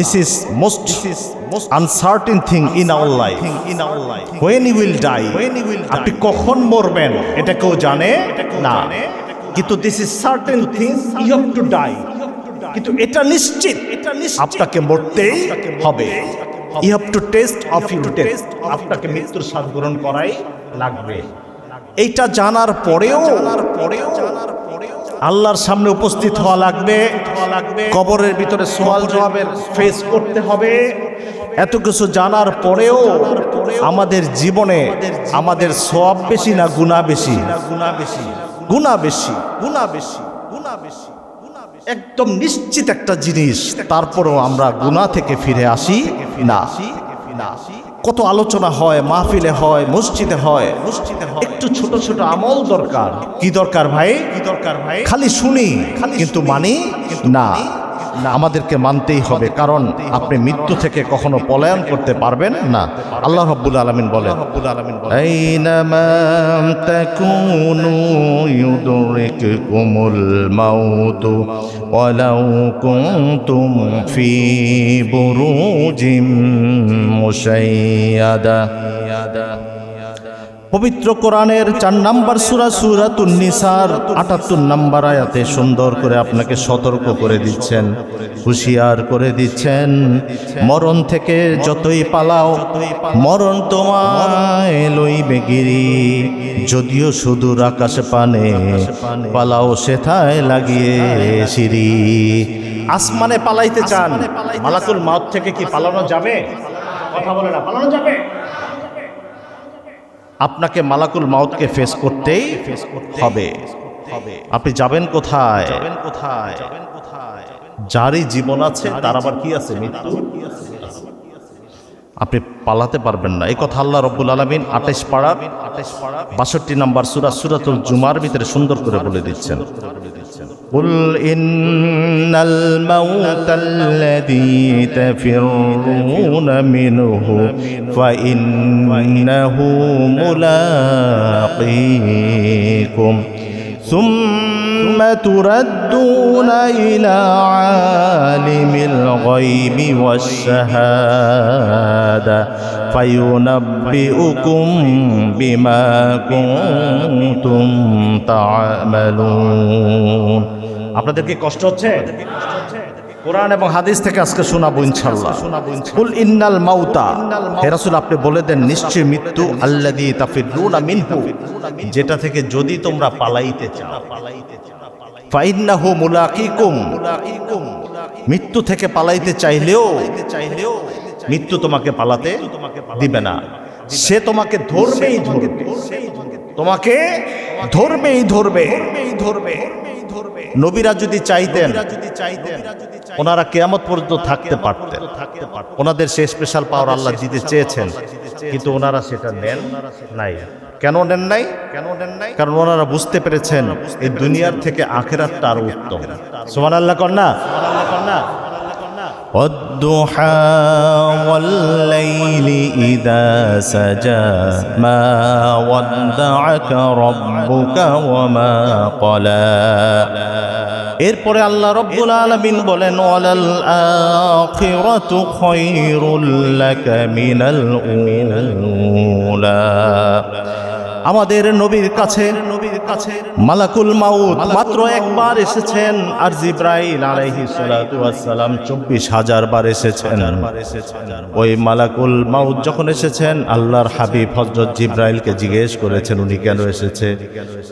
This is most uncertain thing in our life. When you will die, আপনি কখন মরবেন এটা কেউ জানে? না। কিন্তু this is certain thing you have to die কিন্তু এটা নিশ্চিত এটা আপনাকে মরতেই হবে। You have to taste of you taste আপনাকে মৃত্যুর স্বাদ গ্রহণ করাই লাগবে। এইটা জানার পরেও জানার পরেও জানার আল্লাহর সামনে উপস্থিত হওয়া লাগবে। কবরের ভিতরে সোয়াল জবাবের ফেস করতে হবে। এত কিছু জানার পরেও আমাদের জীবনে আমাদের সব বেশি না গুণা বেশি? গুণা বেশি গুণা বেশি গুণা বেশি গুণা বেশি। একদম নিশ্চিত একটা জিনিস, তারপরেও আমরা গুণা থেকে ফিরে আসি না না। কত আলোচনা হয় মাহফিলে হয় মসজিদে হয়। মসজিদে হয় একটু ছোট ছোট আমল দরকার। কি দরকার ভাই? কি দরকার ভাই? খালি শুনি খালি কিন্তু মানি না। না আমাদেরকে মানতেই হবে, কারণ আপনি মৃত্যু থেকে কখনো পলায়ন করতে পারবেন না। আল্লাহ রব্বুল আলমিন বলে রব্বুল আলমিন পবিত্র কোরআনের চার নাম্বার সুরা, সুরাতুন নিসার, আটাত্তর নাম্বার আয়াতে সুন্দর করে আপনাকে সতর্ক করে দিচ্ছেন, হুঁশিয়ার করে দিচ্ছেন। মরণ থেকে যতই পালাও, মরণ তোমায় যদিও সুদূর আকাশে পানে পালাও, সেথায় লাগিয়ে সিঁড়ি। আসমানে পালাইতে চান মালাকুল মাউত থেকে কি পালানো যাবে? কথা বলে না, পালানো যাবে? আপনাকে মালাকুল মাউতকে ফেস করতেই ফেস করতে হবে। আপনি যাবেন কোথায়? যাবেন কোথায় যারই জীবন আছে? তার আবার কি আছে? মৃত্যু আপনি পালাতে পারবেন না। এই কথা আল্লাহ রব্বুল আলমিন আঠাইশ পাড়া আঠাইশ পাড়া বাষট্টি নাম্বার সুরা সুরাতুল জুমার ভিতরে সুন্দর করে বলে দিচ্ছেন। قل إن الموت الذي تفرون منه فإنه ملاقيكم. ثم تردون إلى عالم الغيب والشهادة فينبئكم بما كنتم تعملون আপনাদের কি কষ্ট হচ্ছে কোরআন এবং হাদিস থেকে আজকে শোনাবো ইনশাল্লাহ কুল ইন্নাল মাউতা হে রাসূল আপনি বলে দেন নিশ্চয় মৃত্যু আল্লাযী তাফিরুনা মিনহু যেটা থেকে যদি তোমরা পালাইতে চাও ফাইন্নাহু মুলাকিকুম। মৃত্যু থেকে পালাইতে চাইলেও চাইলেও মৃত্যু তোমাকে পালাতে দিবে না। সে তোমাকে ধরবেই ধরবে। তোমাকে ধরবেই ধরবে। ধরবে নবীরা যদি চাইতেন, ওনারা কেয়ামত পর্যন্ত থাকতে পারতেন। ওনাদের সে স্পেশাল পাওয়ার আল্লাহ দিতে চেয়েছেন, কিন্তু ওনারা সেটা নেন নাই। কেন নেন নাই কেন নেন নাই কারণ ওনারা বুঝতে পেরেছেন এই দুনিয়ার থেকে আখেরাতটা আরো উত্তম সোমান আল্লাহ কন্যা কন্যা والضحى والليل إذا سجى ما ودعك ربك وما قلى এরপরে আল্লাহ রব্বুল আলমিন বলেন ওয়ালাল আখিরাতু খায়রুল লাকা মিনাল উলা আমাদের নবীর কাছে কাছে। মালাকুল মাউত মাত্র একবার এসেছেন আর জিব্রাইল আলাইহি ওয়াসসালাম চব্বিশ হাজার বার এসেছেন। ওই মালাকুল মাউত যখন এসেছেন আল্লাহর হাবিব হজরত জিব্রাইলকে জিজ্ঞেস করেছেন উনি কেন এসেছে?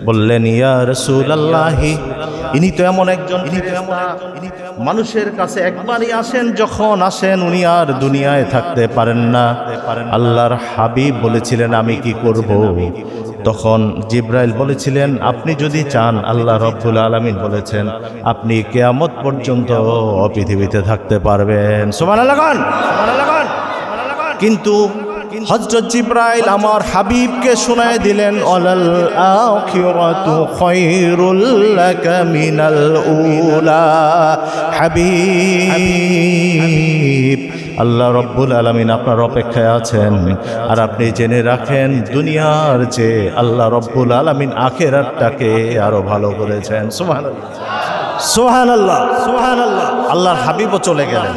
বললেন ইয়া রাসূলুল্লাহি ইনি তো এমন একজন মানুষের কাছে একবারই আসেন যখন আসেন উনি আর দুনিয়ায় থাকতে পারেন না। আল্লাহর হাবিব বলেছিলেন আমি কি করব? তখন জিব্রাইল বলেছিলেন, আপনি যদি চান, আল্লাহ রব্দুল আলমিন বলেছেন, আপনি কেয়ামত পর্যন্ত পৃথিবীতে থাকতে পারবেন। সোমান কিন্তু হজরত জিব্রাইল আমার হাবিবকে শোনায় দিলেন অলাল আখিরাতু খায়রুল লাকা মিনাল উলা। হাবিব আল্লাহ রব্বুল আলমিন আপনার অপেক্ষায় আছেন। আর আপনি জেনে রাখেন দুনিয়ার যে আল্লাহ রব্বুল আলমিন আখেরাতটাকে আরও ভালো করেছেন। সুমান সোহান আল্লাহ সোহান আল্লাহ আল্লাহর হাবিবও চলে গেলেন।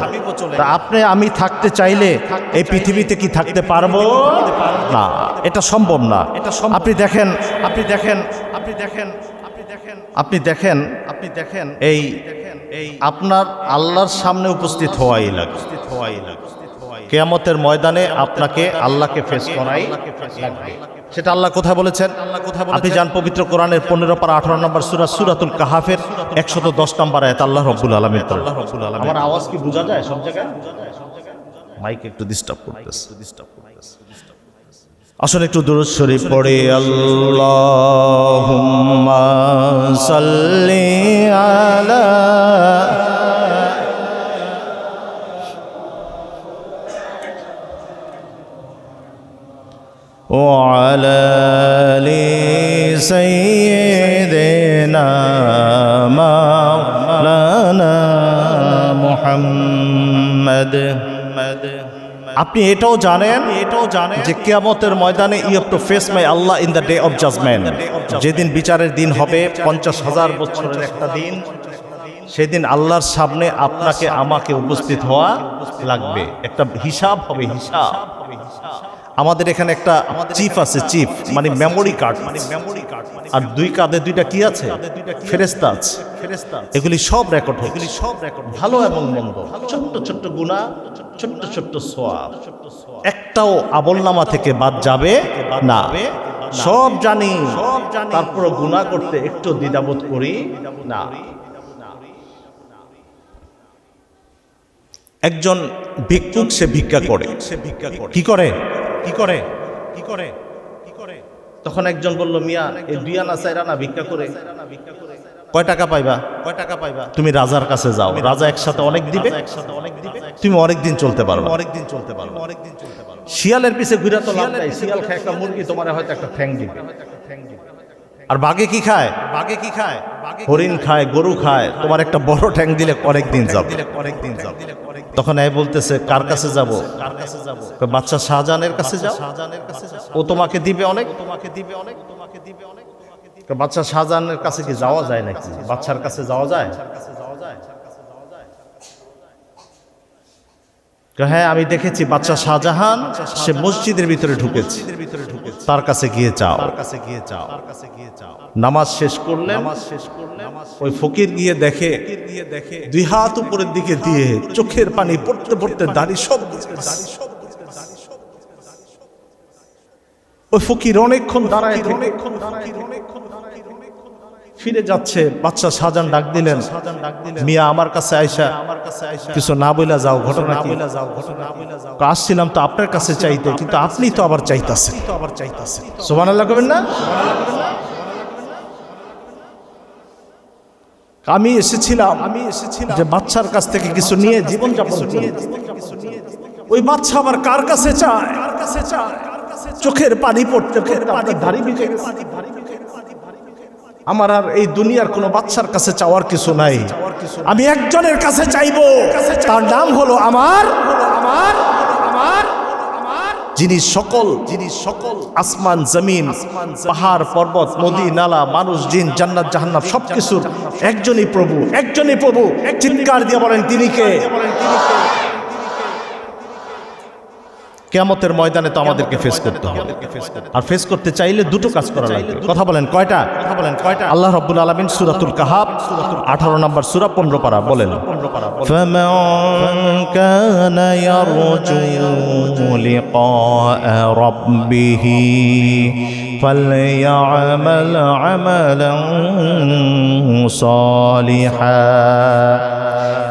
তা আপনি আমি থাকতে চাইলে এই পৃথিবীতে কি থাকতে পারব? না এটা সম্ভব না। এটা আপনি দেখেন আপনি দেখেন আপনি দেখেন আপনি দেখেন। আপনি দেখেন আপনি দেখেন এই এই আপনার আল্লাহর সামনে উপস্থিত হওয়াই লাগে। হওয়াই লাগে। কেয়ামতের ময়দানে আপনাকে আল্লাহকে ফেস করাই লাগবে। সেটা আল্লাহ কোথায় বলেছেন? আপনি যান পবিত্র কোরআনের পনেরো পারা আঠারো নম্বর সুরা সুরাতুল কাহাফের একশত দশ নম্বর আয়াত আল্লাহ রব্বুল আলমী আল্লাহ রব্বুল আলম আমার আওয়াজ কি বোঝা যায় সব জায়গায়? মাইক একটু ডিস্টার্ব করতেছে। আসলে একটু দূর শরীফ পড়ে। আল্লাহ সাল্লি আপনি এটাও জানেন এটাও জানেন। যে কিয়ামতের ময়দানে you have to face my Allah in the day of judgment যেদিন বিচারের দিন হবে পঞ্চাশ হাজার বছরের একটা দিন। সেদিন আল্লাহর সামনে আপনাকে আমাকে উপস্থিত হওয়া লাগবে। একটা হিসাব হবে হিসাব। আমাদের এখানে একটা চিফ আছে চিফ মানে মেমোরি কার্ড মানে মেমোরি কার্ড আর দুই কাঁধে দুইটা কি আছে? ফেরেস্তা আছে? এগুলি সব রেকর্ড হয় এগুলি সব রেকর্ড ভালো এবং মন্দ। ছোট্ট ছোট্ট গুণা ছোট্ট ছোট্ট সোয়াব একটাও আমলনামা থেকে বাদ যাবে না। সব জানি। সব জানি। তারপর গুণা করতে একটু দ্বিধাবোধ করি না। একজন ভিক্ষুক সে ভিক্ষা করে। সে ভিক্ষা করে। কি করে? কি করে? কি করে? কি করে? তখন একজন বলল মিয়া এই দুই আনা চার আনা ভিক্ষা করে। কয় টাকা পাইবা? কয় টাকা পাইবা? তুমি রাজার কাছে যাও। রাজা একসাথে অনেক দিবে। একসাথে অনেক দিবে। তুমি অনেক দিন চলতে পারো অনেক দিন চলতে পারো অনেক দিন চলতে পারো শিয়ালের পিছে ঘুরে তো লাভ নাই। শিয়াল খায় একটা মুরগি তোমার হয়তো একটা ঠ্যাং দিবে আর বাঘে কি খায়? বাঘে কি খায়? হরিণ খায়? গরু খায়। তোমার একটা বড় ঠ্যাং দিলে অনেক দিন যাবে। অনেক দিন যাবে। তখন এই বলতেছে কার কাছে যাব? কার কাছে যাব? বাচ্চা শাহজাহানের কাছে যাও। শাহজাহানের কাছে ও তোমাকে দিবে অনেক? তোমাকে দিবে অনেক? বাচ্চা শাহজাহানের কাছে কি যাওয়া যায় নাকি? বাচ্চার কাছে যাওয়া যায়? হ্যাঁ আমি দেখেছি বাচ্চা শাহজাহান সে মসজিদের ভিতরে ঢুকেছে। তার কাছে গিয়ে চাও কাছে গিয়ে চাও কাছে গিয়ে চাও নামাজ শেষ করলে নামাজ শেষ করলে ওই ফকির গিয়ে দেখে গিয়ে দেখে দুই হাত উপরের দিকে দিয়ে চোখের পানি পড়তে পড়তে দাড়ি সব দাড়ি সব ওই ফকির অনেকক্ষণ দাঁড়ায় অনেকক্ষণ দাঁড়ায় অনেকক্ষণ ফিরে যাচ্ছে বাচ্চা সাজান ডাক দিলেন মিয়া আমার কাছে আইসা আমার কাছে না বইলা যাও ঘটনা কি? যাও ঘটনা যাও আসছিলাম তো আপনার কাছে চাইতে কিন্তু আপনি তো আবার চাইতাছেন। তো আবার চাইতাছেন। সুবহানাল্লাহ কবেন না? আমি এসেছিলাম আমি এসেছিলাম যে বাচ্চার কাছ থেকে কিছু নিয়ে জীবন যাপন করি ওই বাচ্চা আবার কার কাছে চায়? কার কাছে চায়? চোখের পানি পড়তে চোখের পানি ধারি ভিজে গেছে। আমার আর এই দুনিয়ার কোনো বাচ্চার কাছে চাওয়ার কিছু নাই। আমি একজনের কাছে চাইব। তার নাম হলো আমার। আমার আমার যিনি সকল যিনি সকল আসমান, জমিন, পাহাড়, পর্বত, নদী, নালা, মানুষ, জিন, জান্নাত, জাহান্নাম, সবকিছুর একজনই প্রভু একজনই প্রভু। চিৎকার দিয়ে বলেন তিনি কে বলেন, তিনি কে? কেমতের ময়দানে তো আমাদেরকে ফেস করতে হবে। আর ফেস করতে চাইলে দুটো কাজ করা লাগবে। কথা বলেন কয়টা? কথা বলেন কয়টা? আল্লাহ রব্বুল আলমিন সুরাতুল কাহাব 18 নম্বর সুরা পনেরো পারা বলেন ফামান কানা ইয়ারজু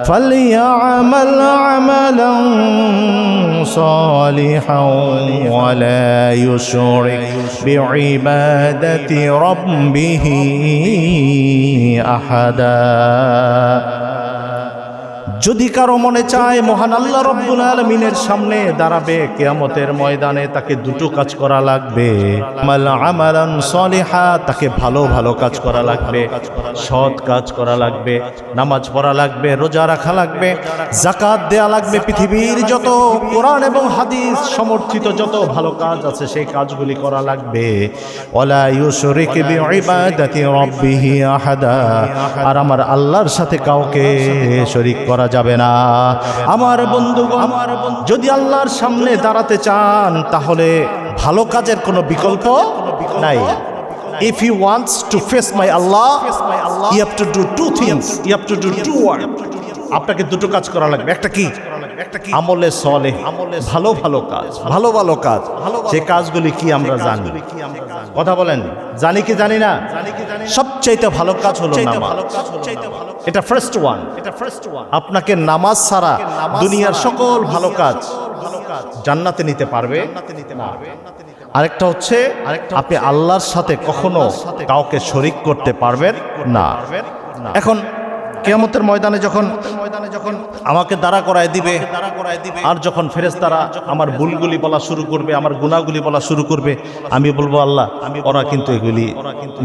فليعمل عملا صالحا ولا يشرك بعبادة ربه أحدا. যদি কারও মনে চায়, মহান আল্লাহ রব্বুল আলমিনের সামনে দাঁড়াবে, কেয়ামতের ময়দানে তাকে দুটো কাজ করা লাগবে। তাকে ভালো ভালো কাজ করা লাগবে, সৎ কাজ করা লাগবে, নামাজ পড়া লাগবে, রোজা রাখা লাগবে জাকাত দেয়া লাগবে, পৃথিবীর যত কোরআন এবং হাদিস সমর্থিত যত ভালো কাজ আছে, সেই কাজগুলি করা লাগবে। আর আমার আল্লাহর সাথে কাউকে শরীক করা যাবে না আমার বন্ধু আমার যদি আল্লাহর সামনে দাঁড়াতে চান তাহলে ভালো কাজের কোনো বিকল্প নাই If he wants to face my Allah, you have to do two things. You have to do two work. আপনাকে দুটো কাজ করা লাগবে একটা কি আমলে সলে ভালো ভালো কাজ ভালো ভালো কাজ। যে কাজগুলি কি আমরা জানি? কথা বলেন। জানি কি জানি না? সবচাইতে ভালো কাজ হলো এটা ফার্স্ট ওয়ান এটা ফার্স্ট ওয়ান আপনাকে নামাজ ছাড়া দুনিয়ার সকল ভালো কাজ জান্নাতে নিতে পারবে না। আরেকটা হচ্ছে আপনি আল্লাহর সাথে কখনো কাউকে শরিক করতে পারবেন না। এখন কেয়ামতের ময়দানে যখন ময়দানে যখন আমাকে দাঁড়া করায় দিবে, আর যখন ফেরেশতারা আমার ভুলগুলি বলা শুরু করবে, আমার গুণাগুলি বলা শুরু করবে, আমি বলব, আল্লাহ আমি ওরা কিন্তু এগুলি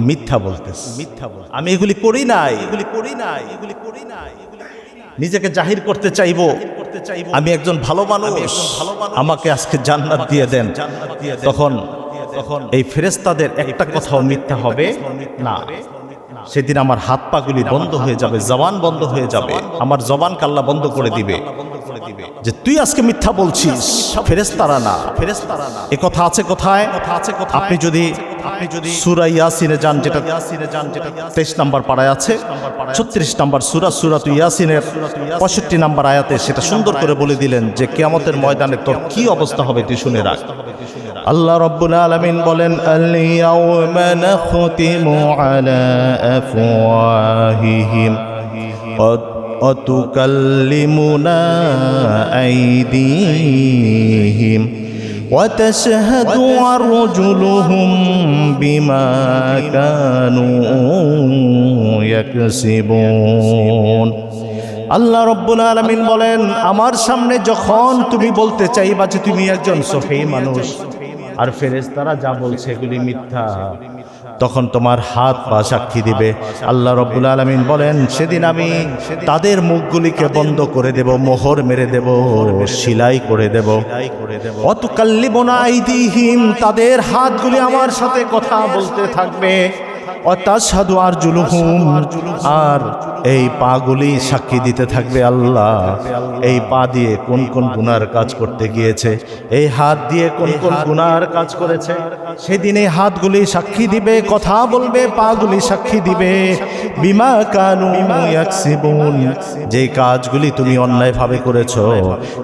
মিথ্যা বলতেছে। মিথ্যা বল আমি এগুলি করি নাই। এগুলি করি নাই এগুলি করি নাই নিজেকে জাহির করতে চাইব। আমি একজন ভালো মানুষ। আমাকে আজকে জান্নাত দিয়ে দেন। তখন তখন এই ফেরেস্তাদের একটা কথাও মিথ্যা হবে না। সেদিন আমার হাত পাগুলি বন্ধ হয়ে যাবে জবান বন্ধ হয়ে যাবে। আমার জবান কাল্লা বন্ধ করে দিবে। দিবে। যে তুই আজকে মিথ্যা বলছিস ফেরেস্তারা না। ফেরেস্তারা না। এ কথা আছে কোথায়? কথা আছে কোথায়? আপনি যদি আপনি যদি সুরা পাড়ায় আছে নাম্বার সুরা সুরা নাম্বার আয়াতে সেটা সুন্দর করে বলে দিলেন যে ময়দানে তোর অবস্থা হবে তুই শুনে রাখ। আল্লাহ রব্বুল বলেন আলিয়া نختم على أفواههم وت- وتكلمنا أيديهم وتشهد أرجلهم بما كانوا يكسبون আল্লাহ রব্বুল আলামিন বলেন আমার সামনে যখন তুমি বলতে চাইবা যে তুমি একজন সফি মানুষ আর ফেরেশতারা যা বলছে এগুলি মিথ্যা তখন তোমার হাত পা সাক্ষী দিবে। আল্লাহ রব্বুল আলমিন বলেন, সেদিন আমি তাদের মুখগুলিকে বন্ধ করে দেব, মোহর মেরে দেব, সিলাই করে দেব। অত কাল্লিবনা আইদিহিম, তাদের হাতগুলি আমার সাথে কথা বলতে থাকবে। অতাসাদু আর জুলুহুম আর এই পাগুলি সাক্ষী দিতে থাকবে আল্লাহ। এই পা দিয়ে কোন কোন গুনার কাজ করতে গিয়েছে, এই হাত দিয়ে কোন কোন গুনার কাজ করেছে, সেদিন এই হাতগুলি সাক্ষী দিবে, কথা বলবে, পাগুলি সাক্ষী দিবে। বিমা কানু যে কাজগুলি তুমি অন্যায়ভাবে করেছ,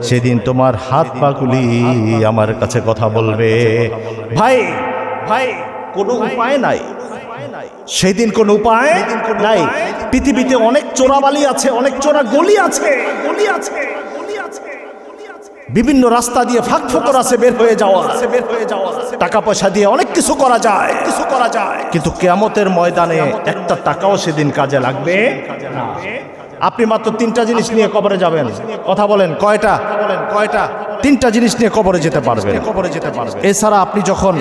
সেদিন তোমার হাত পাগুলি আমার কাছে কথা বলবে। ভাই ভাই, কোনো উপায় নাই। সেই দিন কোনো উপায় নাই। পৃথিবীতে অনেক চোরাবালি আছে, অনেক চোরা গলি আছে। গলি আছে বিভিন্ন রাস্তা দিয়ে ফাঁক ফোকর আছে বের হয়ে যাওয়া আছে বের হয়ে যাওয়া টাকা পয়সা দিয়ে অনেক কিছু করা যায় কিছু করা যায়। কিন্তু কেয়ামতের ময়দানে একটা টাকাও সেদিন কাজে লাগবে না। আপনি মাত্র তিনটা জিনিস নিয়ে কবরে যাবেন। কথা বলেন কয়টা? বলেন কয়টা? তিনটা জিনিস নিয়ে কবরে যেতে পারবেন। কবরে যেতে পারবেন। এছাড়া আপনি যখন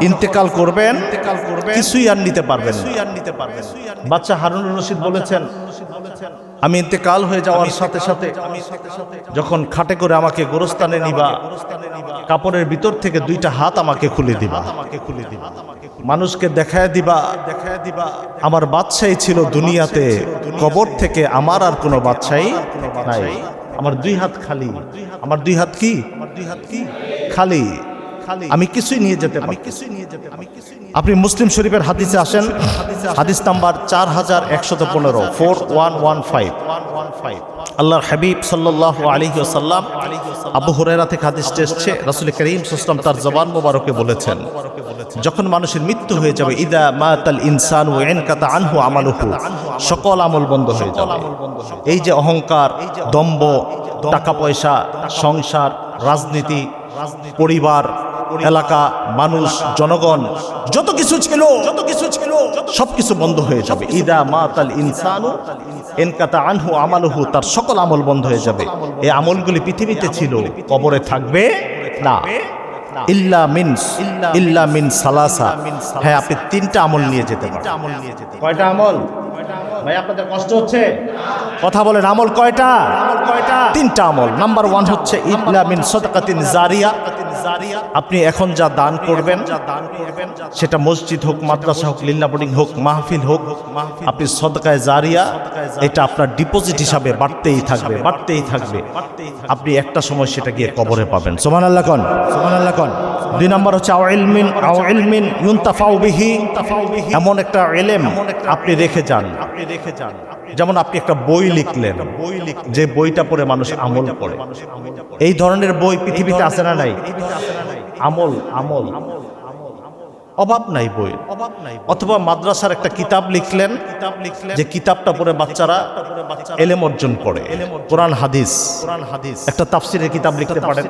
ইন্তেকাল করবেন কিছুই আর নিতে পারবেন বাচ্চা হারুনুর রশিদ বলেছেন আমি ইন্তেকাল হয়ে যাওয়ার সাথে সাথে যখন খাটে করে আমাকে গোরস্থানে নিবা কাপড়ের ভিতর থেকে দুইটা হাত আমাকে খুলে দিবা। আমাকে খুলে দিবা। মানুষকে দেখায় দিবা। দেখায় দিবা আমার বাদশাহী ছিল দুনিয়াতে। কবর থেকে আমার আর কোনো বাদশাহী নাই। আমার দুই হাত খালি। আমার দুই হাত কি? আমার দুই হাত কি? খালি। খালি। আমি কিছুই নিয়ে যেতে আমি কিছুই নিয়ে যেতে আমি কিছুই আপনি মুসলিম শরীফের হাদিসে আসেন। হাদিস নাম্বার চার হাজার একশত পনেরো four one one five. One one five. আল্লাহর হাবিব সাল্লাহ আলী সাল্লাম আবু হুরায়রা থেকে হাদিস এসছে, রাসুল করিম সুসলাম তার জবান মোবারকে বলেছেন, যখন মানুষের মৃত্যু হয়ে যাবে, ইদা মাতাল ইনসান ও এনকাতা আনহু আমালুহু, সকল আমল বন্ধ হয়ে যাবে। এই যে অহংকার দম্ব টাকা পয়সা, সংসার, রাজনীতি, পরিবার এলাকা মানুষ জনগণ যত কিছু ছিল যত কিছু ছিল সব কিছু বন্ধ হয়ে যাবে। ইদা মাতাল ইনসানু এনকাতা আনহু আমালহু তার সকল আমল বন্ধ হয়ে যাবে। এই আমলগুলি পৃথিবীতে ছিল কবরে থাকবে না। ইল্লা মিন ইল্লা মিন সালাসা। হ্যাঁ আপনি তিনটা আমল নিয়ে যেতে পারেন। কয়টা আমল? ভাই আপনাদের কষ্ট হচ্ছে? কথা বলেন আমল কয়টা? আমল কয়টা? তিনটা আমল। নাম্বার ওয়ান হচ্ছে ইল্লা মিন সদকাতিন জারিয়া। আপনি এখন যা দান করবেন সেটা মসজিদ হোক মাদ্রাসা হোক লিল্লা বোর্ডিং হোক মাহফিল হোক আপনি সদকায় জারিয়া এটা আপনার ডিপোজিট হিসাবে বাড়তেই থাকবে বাড়তেই থাকবে। আপনি একটা সময় সেটা গিয়ে কবরে পাবেন। সোমান আল্লাহ কন? সোমান আল্লাহ কন? দুই নম্বর হচ্ছে আও ইলমিন আও ইলমিন ইউনতাফাউ এমন একটা এলেম আপনি রেখে যান। আপনি রেখে যান। যেমন আপনি একটা বই লিখলেন বই যে বইটা পড়ে মানুষ আমল করে। এই ধরনের বই পৃথিবীতে আসে না নাই? আমল আমল আমল। অভাব নাই বই। অভাব নাই অথবা মাদ্রাসার একটা কিতাব লিখলেন কিতাব লিখলেন যে কিতাবটা পড়ে বাচ্চারা এলেম অর্জন করে। কোরআন, হাদিস কোরআন হাদিস একটা তাফসিরের কিতাব লিখতে পারেন,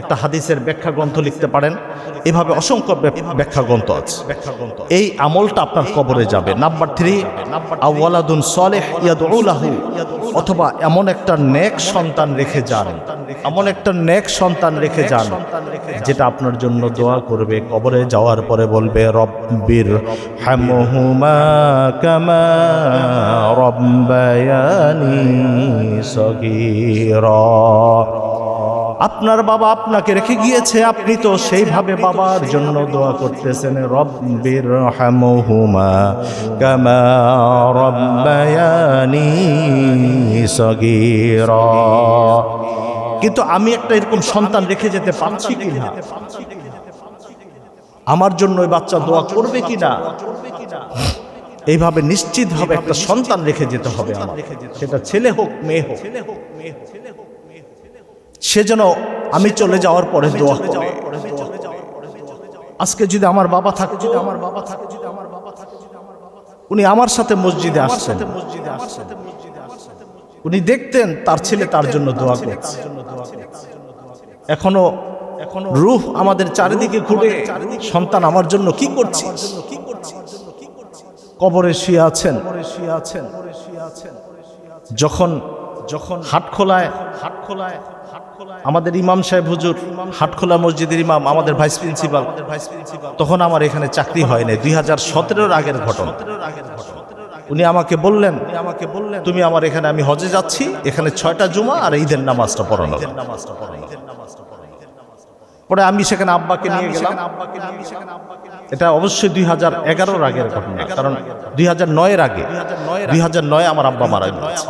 একটা হাদিসের ব্যাখ্যা গ্রন্থ লিখতে পারেন। এভাবে অসংখ্য ব্যাখ্যা গ্রন্থ আছে। এই আমলটা আপনার কবরে যাবে। নাম্বার থ্রি আওয়ালাদুন সলেহ ইয়াদুলাহু অথবা এমন একটা নেক সন্তান রেখে যান, এমন একটা নেক সন্তান রেখে যান, যেটা আপনার জন্য দোয়া করবে কবরে যাওয়ার পরে বলবে, রব্বির হামহুমা কামা রব্বায়ানি সগীরা। আপনার বাবা আপনাকে রেখে গিয়েছে, আপনি তো সেইভাবে বাবার জন্য দোয়া করতেছেন, রব্বির হামহুমা কামা রব্বায়ানি সগীরা। কিন্তু আমি একটা এরকম সন্তান রেখে যেতে পারছি কি না আমার জন্য ওই বাচ্চা দোয়া করবে কি না এইভাবে নিশ্চিতভাবে একটা সন্তান রেখে যেতে হবে আমার সেটা ছেলে হোক মেয়ে হোক। সে যেন আমি চলে যাওয়ার পরে দোয়া করে। আজকে যদি আমার বাবা থাকে যদি আমার বাবা থাকে যদি আমার বাবা থাকে যদি আমার বাবা থাকে উনি আমার সাথে মসজিদে আসছেন। মসজিদে আসছেন। উনি দেখতেন তার ছেলে তার জন্য দোয়া করছে। এখনও রূহ আমাদের চারিদিকে ঘুরে সন্তান আমার জন্য কি করছে কবরে শুয়ে আছেন। যখন যখন হাট খোলায় হাট খোলায় আমাদের ইমাম সাহেব হুজুর হাটখোলা মসজিদের ইমাম আমাদের ভাইস প্রিন্সিপাল। তখন আমার এখানে চাকরি হয় নাই দুই হাজার সতেরোর আগের ঘটনা। উনি আমাকে বললেন আমাকে বললেন তুমি আমার এখানে আমি হজে যাচ্ছি। এখানে ছয়টা জুমা আর ঈদের নামাজটা পড়ানো নামাজটা পড়ানো পরে আমি সেখানে আব্বাকে নিয়ে গেলাম। এটা অবশ্যই দুই হাজার এগারোর আগের ঘটনা কারণ দুই হাজার নয়ের আগে দুই হাজার নয় আমার আব্বা মারা গেছে।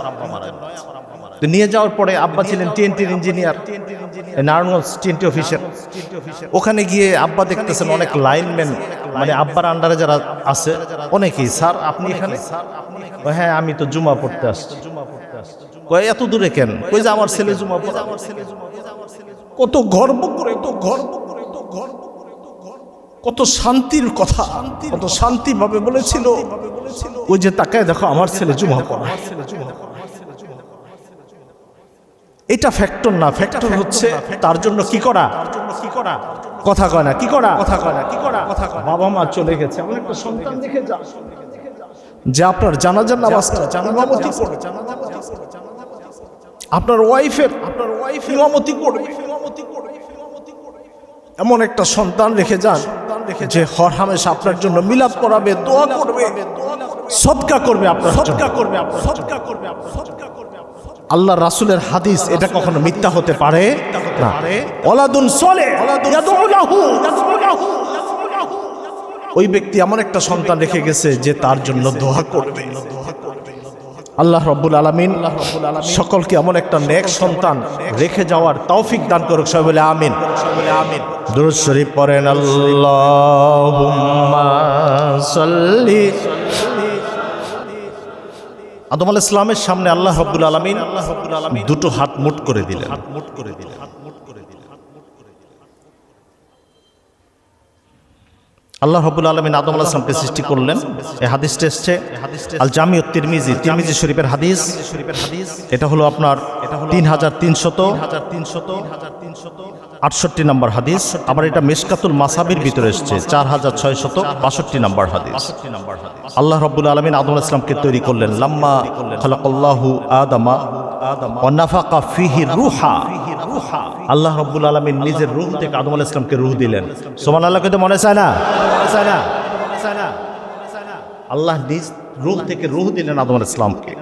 তো নিয়ে যাওয়ার পরে আব্বা ছিলেন টিএনটির ইঞ্জিনিয়ার নারায়ণগঞ্জ টিএনটি অফিসের। ওখানে গিয়ে আব্বা দেখতেছেন অনেক লাইনম্যান মানে আব্বার আন্ডারে যারা আছে অনেকেই স্যার আপনি এখানে? হ্যাঁ আমি তো জুমা পড়তে আসছি। কয় এত দূরে কেন? কই যে আমার ছেলে জুমা পড়ে আমার ছেলে জুমা পড়ে, আমার ছেলে জুমা পড়ে। কত গর্ব করে তো গর্ব করে তো গর্ব করে তো গর্ব কত শান্তির কথা শান্তি কত শান্তি ভাবে বলেছিল। ওই যে তাকায় দেখো আমার ছেলে জুমা পড়া। এটা ফ্যাক্টর না ফ্যাক্টর হচ্ছে তার জন্য কি করা? কি করা কথা কয় না কি করা? কথা কয় না কি করা? কথা কয় বাবা মা চলে গেছে। এমন একটা সন্তান দেখে যা। যে আপনার জানাজার নামাজটা ইমামতি করে আপনার ওয়াইফের আপনার ওয়াইফ ইমামতি করবে এমন একটা সন্তান রেখে যান যে হর হামেশা আপনার জন্য মিলাদ করাবে দোয়া করবে সদকা করবে আপনার সদকা করবে আপনার সদকা করবে আপনার সদকা করবে আল্লাহ রাসূলের হাদিস এটা কখনো মিথ্যা হতে পারে? না। সলে ওই ব্যক্তি এমন একটা সন্তান রেখে গেছে যে তার জন্য দোয়া করবে। আল্লাহ রব্বুল আলমিন সকলকে এমন একটা নেক সন্তান রেখে যাওয়ার তৌফিক দান করুক। সব বলে আমিন। আমিন দুরুদ শরীফ পড়েন সাল্লি আদম আল ইসলামের সামনে আল্লাহ আল্লাহ রব্বুল আলমিন দুটো হাত মুট করে দিলেন হাত মুট করে দিলেন হাত মুট করে দিলেন আল্লাহ রবুল আলমিন আদম আল্লাহ আসলামকে সৃষ্টি করলেন। এই হাদিসটা এসছে আল জামি তিরমিজি তিরমিজি শরীফের হাদিস। শরীফের হাদিস এটা হলো আপনার এটা তিন হাজার তিনশত হাজার তিনশত আটষট্টি নম্বর হাদিস। আবার এটা মেশকাতুল মাসাবির ভিতরে এসছে, চার হাজার ছয়শত বাষট্টি নম্বর হাদিস। আল্লাহ রব্বুল আলমিন আদম ইসলামকে তৈরি করলেন। লাম্মা খালাকাল্লাহু আদামা ওয়ানাফাকা ফিহি রুহা। আল্লাহ রব্বুল আলমিন নিজের রুহ থেকে আদম আলাহ ইসলামকে রুহ দিলেন। সোমান আল্লাহকে তো মনে চায় না? আল্লাহ নিজ রুহ থেকে রুহ দিলেন আদম ইসলামকে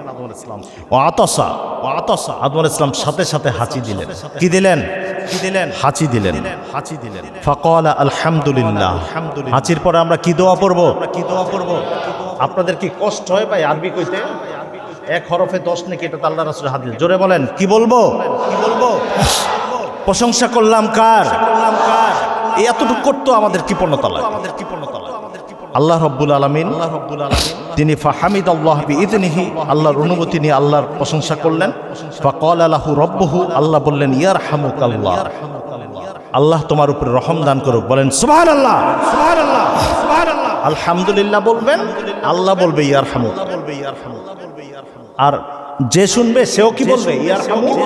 ও আতসা ও আতসা আদম ইসলাম সাথে সাথে হাঁচি দিলেন। কি দিলেন? কি দিলেন? হাঁচি দিলেন। হাঁচি দিলেন। ফাকালা আলহামদুলিল্লাহ। হাঁচির পরে আমরা কি দোয়া পড়ব? কি দোয়া পড়ব? আপনাদের কি কষ্ট হয় ভাই আরবি কইতে? এক হরফে দশ নাকি এটা আল্লাহ রাসূলের হাদিস। জোরে বলেন কি বলব? কি বলব? প্রশংসা করলাম কার? করলাম কার? এতটুকু করতো আমাদের কৃপণতা লাগে আমাদের কৃপণতা লাগে আল্লাহ রব্বুল আলমিন আল্লাহ রব্বুল আলমিন। তিনি ফাহামিদ আল্লাহ ইদনিহি আল্লাহর অনুমতি নিয়ে আল্লাহর প্রশংসা করলেন। ফাকল আলাহু রব্বহু আল্লাহ বললেন ইয়ার হামুক আল্লাহ আল্লাহ তোমার উপরে রহম দান করুক। বলেন সুবহান আল্লাহ সুবহান আল্লাহ আল্লাহ আলহামদুলিল্লাহ বলবেন আল্লাহ বলবে ইয়ার হামুক বলবে ইয়ার হামুক আর যে শুনবে সেও কি বলবে? ইয়ার হামুক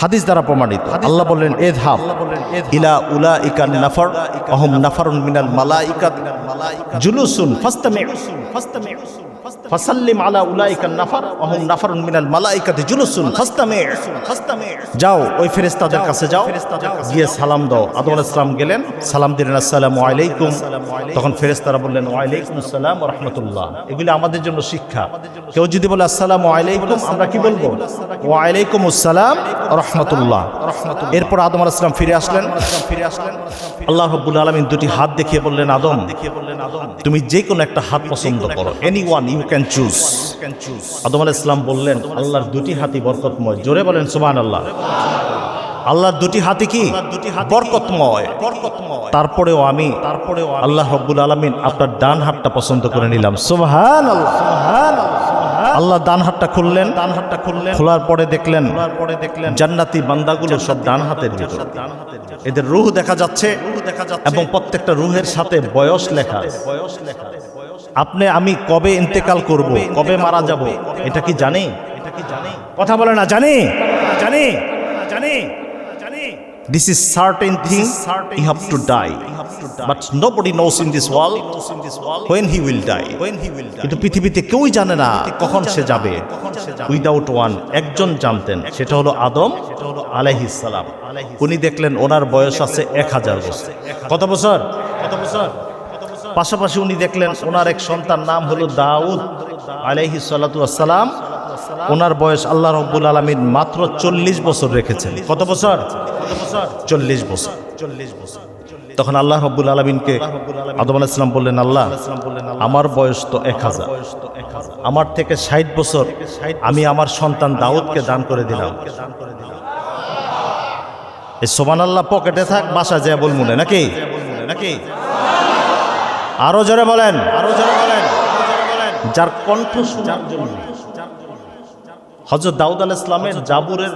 হাদিস দ্বারা প্রমাণিত। আল্লাহ বললেন এ ধাপ ইলা উলা ইকান নাফার অহম নাফারুন মিনাল মালা মালাইকাত জুলুসুন ফাস্তামে ফাস্তামি ফাসাল্লিম আলা উলাইকান নাফার অহম নাফারুন মিনাল জুলুসুন যাও, ওই ফেরেশতাদের কাছে যাও, গিয়ে সালাম দাও। আদম আলাইহিস সালাম গেলেন, সালাম দিলেন, আসসালামু আলাইকুম। তখন ফেরেশতারা বললেন, ওয়ালাইকুম আসসালাম ওয়া রাহমাতুল্লাহ। এগুলি আমাদের জন্য শিক্ষা। কেউ যদি বলে, আসসালামু আলাইকুম, আমরা কি বলব? ওয়ালাইকুম আসসালাম রহমতুল্লাহ। এরপর আদম আলাহ ইসলাম ফিরে আসলেন। ফিরে আসলেন আল্লাহ রব্বুল আলমিন দুটি হাত দেখিয়ে বললেন, আদম দেখিয়ে বললেন আদম তুমি যে কোনো একটা হাত পছন্দ করো। Any one you can choose আদম আলাহ ইসলাম বললেন, আল্লাহর দুটি হাতই বরকতময়। জোরে বলেন সুবান আল্লাহ আল্লাহর দুটি হাতে কি? বরকতময়। তারপরেও আমি তারপরেও আল্লাহ রব্বুল আলমিন আপনার ডান হাতটা পছন্দ করে নিলাম। সুবহান আল্লাহ ডান হাতটা খুললেন। ডান হাতটা খুললেন খোলার পরে দেখলেন পরে দেখলেন জান্নাতি বান্দাগুলো সব ডান হাতের ভিতর। এদের রুহ দেখা যাচ্ছে দেখা যাচ্ছে এবং প্রত্যেকটা রুহের সাথে বয়স লেখা বয়স লেখা আপনি আমি কবে ইন্তেকাল করব? কবে মারা যাব? এটা কি জানে? এটা কি জানি কথা বলে না জানি? জানি? জানি? জানি? This is certain thing you have to die. But nobody knows in this world when he will die. কিন্তু পৃথিবীতে কেউই জানে না কখন সে যাবে। উইদাউট ওয়ান একজন জানতেন সেটা হলো আদম আলাইহিস সালাম। উনি দেখলেন ওনার বয়স আছে এক হাজার বছর। কত বছর? কত বছর? পাশাপাশি উনি দেখলেন ওনার এক সন্তান নাম হলো দাউদ আলাইহিস সালাতু আসসালাম ওনার বয়স আল্লাহ রব্বুল আলমিন মাত্র চল্লিশ বছর রেখেছেন। কত বছর? চল্লিশ বছর। চল্লিশ বছর তখন আল্লাহ রব্বুল আলমিনকে আদম আলাইসলাম বললেন, আল্লাহ, আমার বয়স তো এক হাজার। আমার থেকে ষাট বছর আমি আমার সন্তান দাউদকে দান করে দিলাম। এই সোমান আল্লাহ পকেটে থাক বাসা যায় বলমুনে নাকি নাকি? আরও জোরে বলেন, আরও জোরে বলেন যার কণ্ঠ শোনার জন্য হজরত দাউদ আল ইসলামের জাবুরের,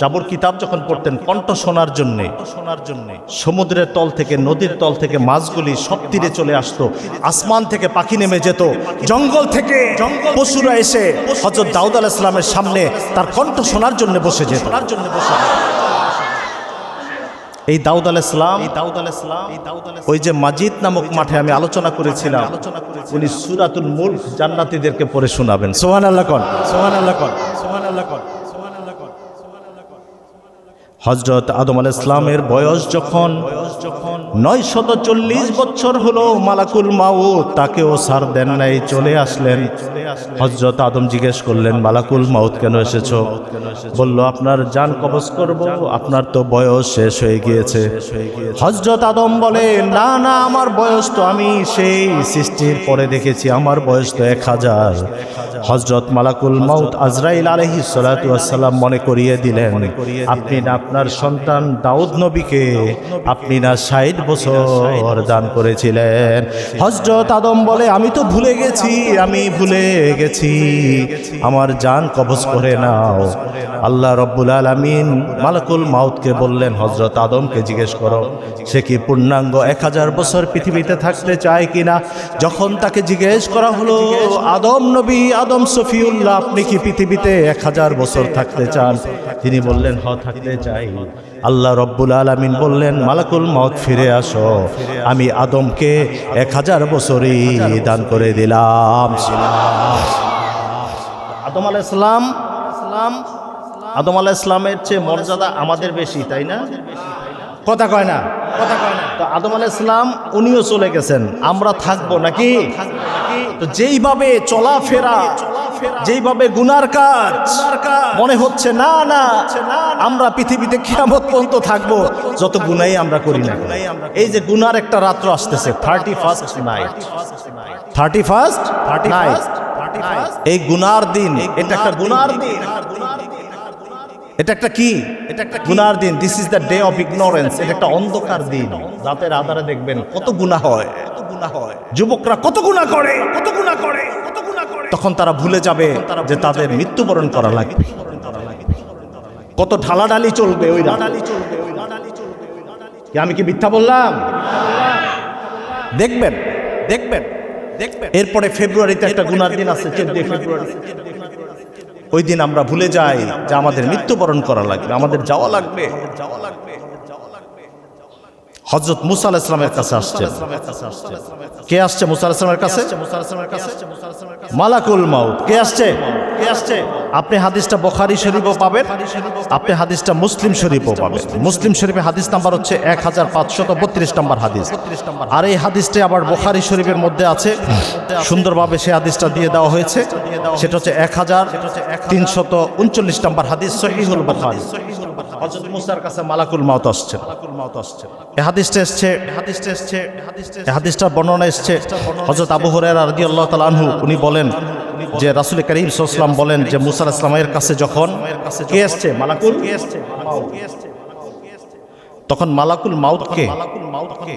জাবুর কিতাব যখন পড়তেন কণ্ঠ শোনার জন্যে শোনার জন্যে সমুদ্রের তল থেকে, নদীর তল থেকে মাছগুলি সব তীরে চলে আসতো, আসমান থেকে পাখি নেমে যেত, জঙ্গল থেকে জঙ্গল পশুরা এসে হজরত দাউদ আল ইসলামের সামনে তার কণ্ঠ শোনার জন্য বসে যেত। শোনার জন্য বসে এই দাউদ আল ইসলাম দাউদ আল ইসলাম ওই যে মাজিদ নামক মাঠে আমি আলোচনা করেছিলাম আলোচনা উনি সুরাতুল মুল জান্নাতিদেরকে পড়ে শোনাবেন। সোহান আল্লাহ কন সোহান আল্লাহ কন সোহান আল্লাহ কন। হজরত আদম আল ইসলামের বয়স যখন নয় শত চল্লিশ বছর হলো, মালাকুল মাউ তাকেও সার দেন নাই, চলে আসলেন। হজরত আদম জিজ্ঞেস করলেন, মালাকুল মাউত কেন এসেছ? বলল, আপনার যান কবজ করব, আপনার তো বয়স শেষ হয়ে গিয়েছে। হজরত আদম বলে, না না, আমার বয়স তো আমি সেই সৃষ্টির পরে দেখেছি, আমার বয়স তো এক হাজার। হজরত মালাকুল মাউত আজরাইল আলহি সালাম মনে করিয়ে দিলেন, আপনি না আপনার সন্তান দাউদ নবীকে আপনি না ষাট বছর দান করেছিলেন। হজরত আদম বলে, আমি তো ভুলে গেছি, আমি ভুলে গেছি। আমার জান কবজ করে নাও। আল্লাহ রব্বুল আলমিন মালাকুল মাউতকে বললেন হজরত আদমকে জিজ্ঞেস করো, সে কি পূর্ণাঙ্গ এক হাজার বছর পৃথিবীতে থাকতে চায় কিনা? যখন তাকে জিজ্ঞেস করা হলো, আদম নবী, আদম সফিউল্লাহ, আপনি কি পৃথিবীতে এক হাজার বছর থাকতে চান? তিনি বললেন, হ, থাকতে চাই। আল্লাহ রব্বুল আলমিন বললেন, মালাকুল মাউত, ফিরে আসো। আমি আদমকে এক হাজার বছরই দান করে দিলাম। আদম আলাহ ইসলাম ইসলাম আদম আলাহ ইসলামের চেয়ে মর্যাদা আমাদের বেশি, তাই না? কথা কয় না? কথা কয় না তো আদম আলাহ ইসলাম উনিও চলে গেছেন। আমরা থাকব নাকি? তো যেইভাবে চলাফেরা যেইভাবে গুনার কাজ মনে হচ্ছে না না আমরা পৃথিবীতে কিয়ামত পর্যন্ত থাকব যত গুনাই আমরা করি না এই যে গুনার একটা রাত্র আসতেছে thirty first night thirty first thirty night এই গুনার দিন এটা একটা গুনার দিন। এটা একটা কি? এটা একটা গুনার দিন। This is the day of ignorance এটা একটা অন্ধকার দিন। রাতের আধারে দেখবেন কত গুনাহ হয়। কত গুনাহ হয়। যুবকরা কত গুনাহ করে? কত গুনাহ করে? তখন তারা ভুলে যাবে যে তাদের মৃত্যুবরণ করা লাগবে। কত ঢালাঢালি চলবে ওই ঢালাঢালি চলবে আমি কি মিথ্যা বললাম? দেখবেন দেখবেন দেখবেন। এরপরে ফেব্রুয়ারিতে একটা গুনার দিন আছে চোদ্দই ফেব্রুয়ারি ওই দিন আমরা ভুলে যাই যে আমাদের মৃত্যুবরণ করা লাগবে আমাদের যাওয়া লাগবে। যাওয়া লাগবে। হজরত মুসা ইসলামের কাছে আসছে। কে আসছে মুসা ইসলামের কাছে? মালাকুল মাউত। কে আসছে? কে আসছে? আপনি হাদিসটা বখারি শরীফও পাবেন। আপনি হাদিসটা মুসলিম শরীফও পাবেন। মুসলিম শরীফে হাদিস নাম্বার হচ্ছে এক হাজার পাঁচশত বত্রিশ নম্বর হাদিস। আর এই হাদিসটি আবার বখারি শরীফের মধ্যে আছে। সুন্দরভাবে সে হাদিসটা দিয়ে দেওয়া হয়েছে। সেটা হচ্ছে এক হাজার তিনশত উনচল্লিশ নম্বর হাদিস সহিহুল বখারি। হজরত মুসার কাছে মালাকুল মাউত আসছে। মালাকুল মাউত আসছে। হাদিসটা এসছে। হাদিসটা এসছে এই হাদিসটার বর্ণনা এসছে। হজরত আবু হুরায়রা রাদিয়াল্লাহু তাআলা আনহু উনি বলেন যে রাসূল করিম ওয়াসাল্লাম বলেন যে মুসা আলাইহিস সালামের কাছে যখন কে এসছে? মালাকুল? কে এসছে? তখন মালাকুল মাউতকে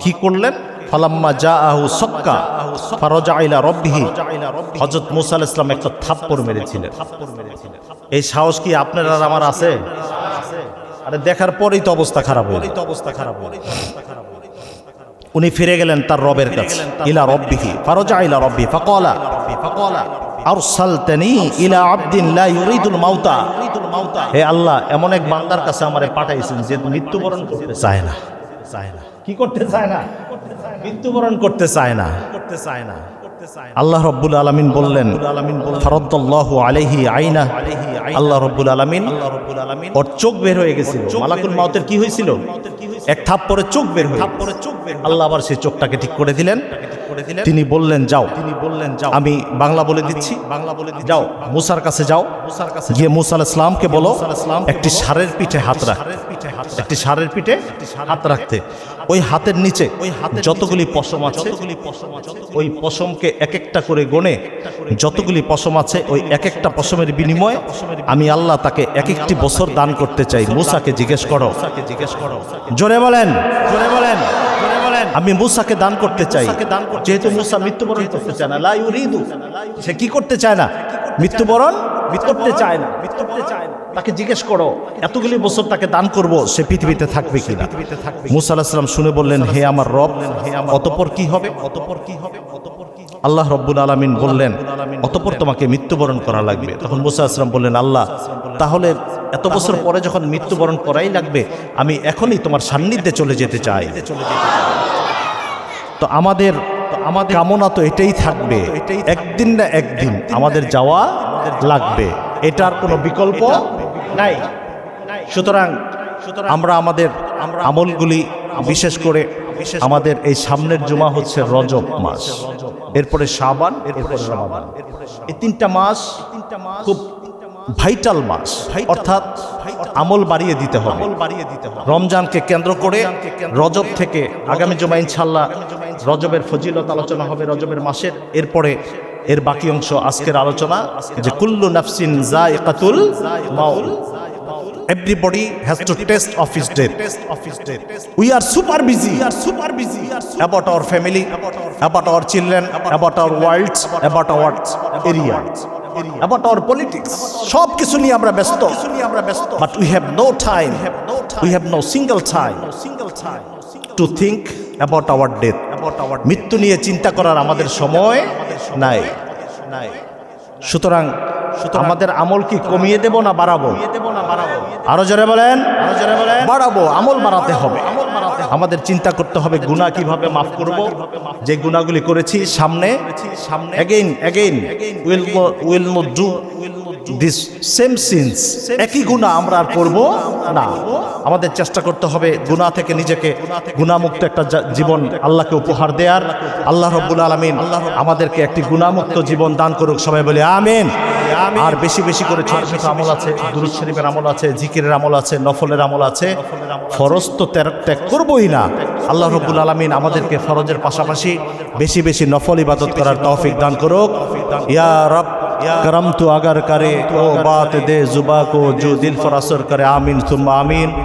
কি? করলেন? ফালাম্মা জা আহু সক্কা ফারজা আইলা রব্বিহি। হজরত মুসা আলাইহিস সালাম একটা থাপ্পড় মেরেছিলেন। এই সাহস কি আপনার আর আমার আছে? আরে দেখার পরেই তো অবস্থা খারাপ হয়ে তো অবস্থা খারাপ হয়ে উনি ফিরে গেলেন তার রবের কাছে। ইলা রব্বিহি। ফারজা ইলা রব্বি ফাকালা। ফাকালা। আরসালতানি ইলা আবদিন লা ইউরিদুল মাউতা। হে আল্লাহ এমন এক বান্দার কাছে আমারে পাঠাইছেন যে মৃত্যুবরণ করতে চায় না চায় না। কি করতে চায় না? মৃত্যুবরণ করতে চায় না। করতে চায় না। আল্লাহ রব্বুল আলমিন বললেন আইনা। আল্লাহ ওর চোখ বের হয়ে কি হয়েছিল? এক বের হয়ে চোখ বের আল্লাহ আবার সেই চোখটাকে ঠিক করে দিলেন। তিনি বললেন যাও। তিনি বললেন যাও। আমি বাংলা বলে দিচ্ছি। বাংলা বলে যাও মুসার কাছে যাও। মুসার কাছে গিয়ে মুসা আল ইসলামকে বলো একটি সারের পিঠে হাত রাখ। একটি সারের পিঠে হাত রাখতে। ওই হাতের নিচে ওই হাতে যতগুলি পশম আছে ওই পশমকে এক একটা করে গনে যতগুলি পশম আছে ওই এক একটা পশমের বিনিময়ে আমি আল্লাহ তাকে এক একটি বছর দান করতে চাই। মুসাকে জিজ্ঞেস করো। জিজ্ঞেস করো। জোরে বলেন জোরে বলেন। আমি মুসাকে দান করতে চাই। যেহেতু মুসা মৃত্যুবরণ করতে চায় না। লা ইউরিদু। সে কি করতে চায় না? মৃত্যুবরণ করতে চায় না। করতে চায় না। তাকে জিজ্ঞেস করো এতগুলি বছর তাকে দান করব সে পৃথিবীতে থাকবে কি না মুসা আলাহিসাম শুনে বললেন হে আমার রব হে আমার অতপর কি হবে? অতপর কি হবে? অতপর কি আল্লাহ রব্বুল আলমিন বললেন অতপর তোমাকে মৃত্যুবরণ করা লাগবে। তখন মুসা আসলাম বললেন আল্লাহ তাহলে এত বছর পরে যখন মৃত্যুবরণ করাই লাগবে আমি এখনই তোমার সান্নিধ্যে চলে যেতে চাই। চলে যেতে চাই। তো আমাদের আমাদের কামনা তো এটাই থাকবে। একদিন না একদিন আমাদের যাওয়া লাগবে। এটার কোনো বিকল্প নাই। সুতরাং আমরা আমাদের আমলগুলি বিশেষ করে আমাদের এই সামনের জমা হচ্ছে রজব মাস। এরপরে সাবান এরপরে রমাদান। এই তিনটা মাস খুব ভাইটাল মাস। অর্থাৎ আমল বাড়িয়ে দিতে হবে রমজানকে কেন্দ্র করে রজব থেকে আগামী জমা ইনশাল্লাহ রজবের ফজিলত আলোচনা হবে রজবের মাসের এরপরে এর বাকি অংশ আজকের আলোচনা যে কুল্লু নাফসিন জায়কাতুল মাউল Everybody has to test of his death. We are super busy. We are super busy about our family, about our children, about our world, about our area, about our politics. সব কিছু নিয়ে আমরা ব্যস্ত আমরা ব্যস্ত but we have no time we have no single time to think about our death মৃত্যু নিয়ে চিন্তা করার আমাদের সময় নাই নাই সুতরাং আমাদের আমল কি কমিয়ে দেব না বাড়াবো আরও জোরে বলেন আরও জোরে বলেন বাড়াবো আমল বাড়াতে হবে আমাদের চিন্তা করতে হবে গুনাহ কীভাবে মাফ করব? যে গুনাহগুলি করেছি সামনে সামনে again again will will not do this same sins একই গুনাহ আমরা আর করব না। আমাদের চেষ্টা করতে হবে গুনাহ থেকে নিজেকে গুণামুক্ত একটা জীবন আল্লাহকে উপহার দেয়ার। আল্লাহ রব্বুল আলমিন আমাদেরকে একটি গুণামুক্ত জীবন দান করুক সবাই বলে আমিন। আর বেশি বেশি করে ছোট ছোট আমল আছে দুরুদ শরীফের আমল আছে জিকিরের আমল আছে নফলের আমল আছে। ফরজ তো ত্যাগ করবই না। আল্লাহ রবুল আলমিন আমাদেরকে ফরজের পাশাপাশি বেশি বেশি নফল ইবাদত করার তৌফিক দান করুক। ইয়া রব আগর করে اگر کرے او بات دے زبا کو جو دل فرسر کرے آمین